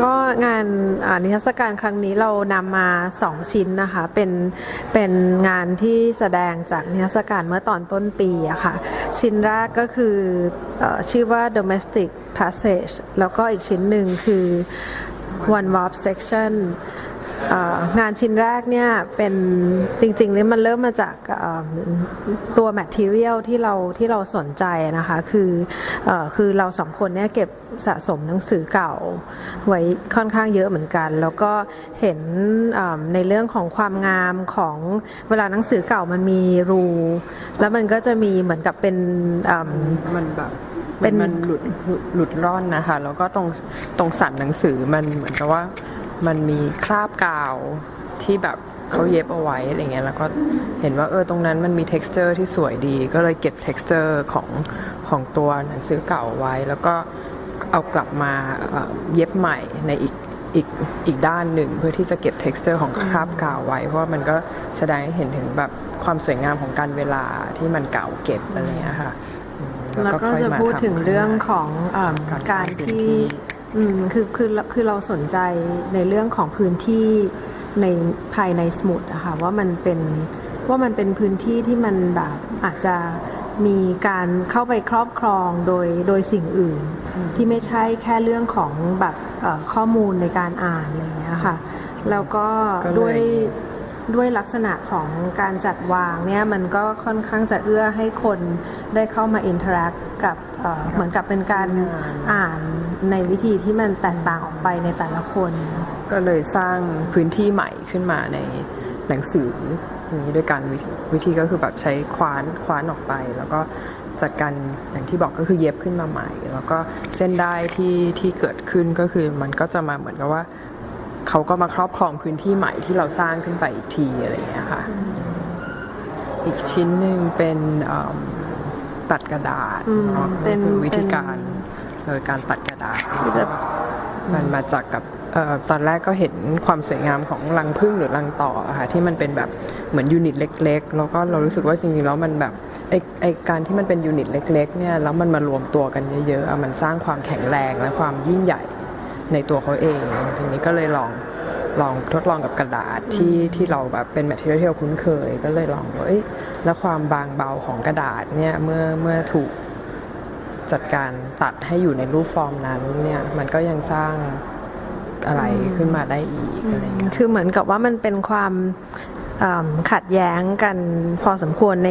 ก็งานนิทรรศการครั้งนี้เรานำมา 2 ชิ้นนะคะ เป็นเป็นงานที่แสดงจากนิทรรศการเมื่อตอนต้นปีอะค่ะ ชิ้นแรกก็คืออชื่อว่า domestic passage แล้วก็อีกชิ้นหนึ่งคือ one warp section งานชิ้นแรกเนี่ยเป็นจริงๆเนี่ยมันเริ่มมาจากเอ่อตัว material ที่เราที่เราสนใจนะคะคือเออคือเราสองคนเนี่ยเก็บสะสมหนังสือเก่าไว้ค่อนข้างเยอะเหมือนกัน แล้วก็เห็นเอ่อในเรื่องของความงามของเวลาหนังสือเก่ามันมีรู แล้วมันก็จะมีเหมือนกับเป็นเอิ่มมันแบบเป็นมันหลุดหลุดร่อนนะคะแล้วก็ตรงตรงสันหนังสือมันเหมือนกับว่า มันมีคราบกาวที่แบบเขาเย็บเอาไว้อะไรเงี้ยแล้วก็เห็นว่าเออตรงนั้นมันมี t e x t อร์ที่สวยดี ก็เลยเก็บ t e x t อร์ของของตัวหนังสือเก่าไว้ แล้วก็เอากลับมาเอ่อเย็บใหม่ในอีกอีกอีกด้านหนึ่งเพื่อที่จะเก็บ t e x t อร์ของคราบกาวไว้ เพราะว่ามันก็แสดงให้เห็นถึงแบบความสวยงามของการเวลาที่มันเก่าเก็บอะไรเงี้ยค่ะอืมแล้วก็ค่อยจะมาพูดทำถึงเรื่องของเอิ่มการสการ้างรพื้นที่ที่ อืมคือคือคือเราสนใจในเรื่องของพื้นที่ในภายในสมุดอะค่ะว่ามันเป็นว่ามันเป็นพื้นที่ที่มันแบบอาจจะมีการเข้าไปครอบครองโดยโดยสิ่งอื่น ที่ไม่ใช่แค่เรื่องของแบบข้อมูลในการอ่านอะไรอย่างเงี้ยค่ะแล้วก็ด้วย ด้วยลักษณะของการจัดวางเนี่ยมันก็ค่อนข้างจะเอื้อให้คนได้เข้ามาอินเทอร์แอคกับเหมือนกับเป็นการอ่านในวิธีที่มันแตกต่างออกไปในแต่ละคน ก็เลยสร้างพื้นที่ใหม่ขึ้นมาในหนังสือนี้ด้วยการววิธีก็คือแบบใช้คว้านคว้านออกไป แล้วก็จัดการอย่างที่บอกก็คือเย็บขึ้นมาใหม่ แล้วก็เส้นได้ที่ที่เกิดขึ้นก็คือมันก็จะมาเหมือนกับว่า เขาก็มาครอบครองพื้นที่ใหม่ที่เราสร้างขึ้นไปอีกทีอะไรอย่างเงี้ยค่ะอีกชิ้นหนึ่งเป็นเอิ่มตัดกระดาษอืมเนาะเป็นก็คือวิธีเป็นการโดยการตัดกระดาษที่จะมันมาจากกับเอ่อตอนแรกก็เห็นความสวยงามของรังผึ้งหรือรังต่ออะค่ะที่มันเป็นแบบเหมือนยูนิตเล็ก ๆ แล้วก็เรารู้สึกว่าจริงๆแล้วมันแบบไอไอการที่มันเป็นยูนิตเล็ก ๆ เนี่ยแล้วมันมารวมตัวกันเยอะๆอะมันสร้างความแข็งแรงและความยิ่งใหญ่ ในตัวเขาเองทีนี้ก็เลยลองลองทดลองกับกระดาษที่ที่เราแบบเป็นแมทเทียลที่เราคุ้นเคย ก็เลยลองว่าเอ้ยแล้วความบางเบาของกระดาษเนี่ยเมื่อเมื่อถูกจัดการตัดให้อยู่ในรูปฟอร์มนั้นเนี่ยมันก็ยังสร้างอะไรขึ้นมาได้อีกอะไรอย่างเงี้ยคือเหมือนกับว่ามันเป็นความอ่ำ ขัดแย้งกันพอสมควรใน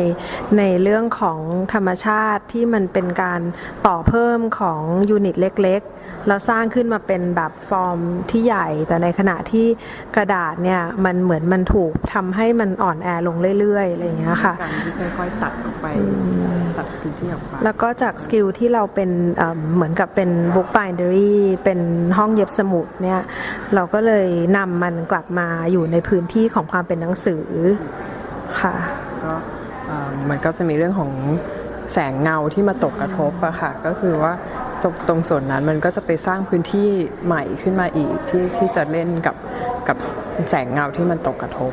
ในเรื่องของธรรมชาติที่มันเป็นการต่อเพิ่มของยูนิตเล็กๆแล้วสร้างขึ้นมาเป็นแบบฟอร์มที่ใหญ่ แต่ในขณะที่กระดาษเนี่ยมันเหมือนมันถูกทำให้มันอ่อนแอลงเรื่อยๆอะไรอย่างเงี้ยค่ะการที่ค่อยๆตัดออกไปตัดพื้นที่ออกไปแล้วก็จากสกิลที่เราเป็นเอ่อเหมือนกับเป็นบุ๊ก b บ n เดอรี่เป็นห้องเย็บสมุดเนี่ยเราก็เลยนำมันกลับมาอยู่ในพื้นที่ของความเป็นหนังสือือค่ะก็มันก็จะมีเรื่องของแสงเงาที่มาตกกระทบอะค่ะ ก็คือว่าตรงส่วนนั้นมันก็จะไปสร้างพื้นที่ใหม่ขึ้นมาอีกที่ที่จะเล่นกับกับแสงเงาที่มันตกกระทบ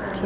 โอเค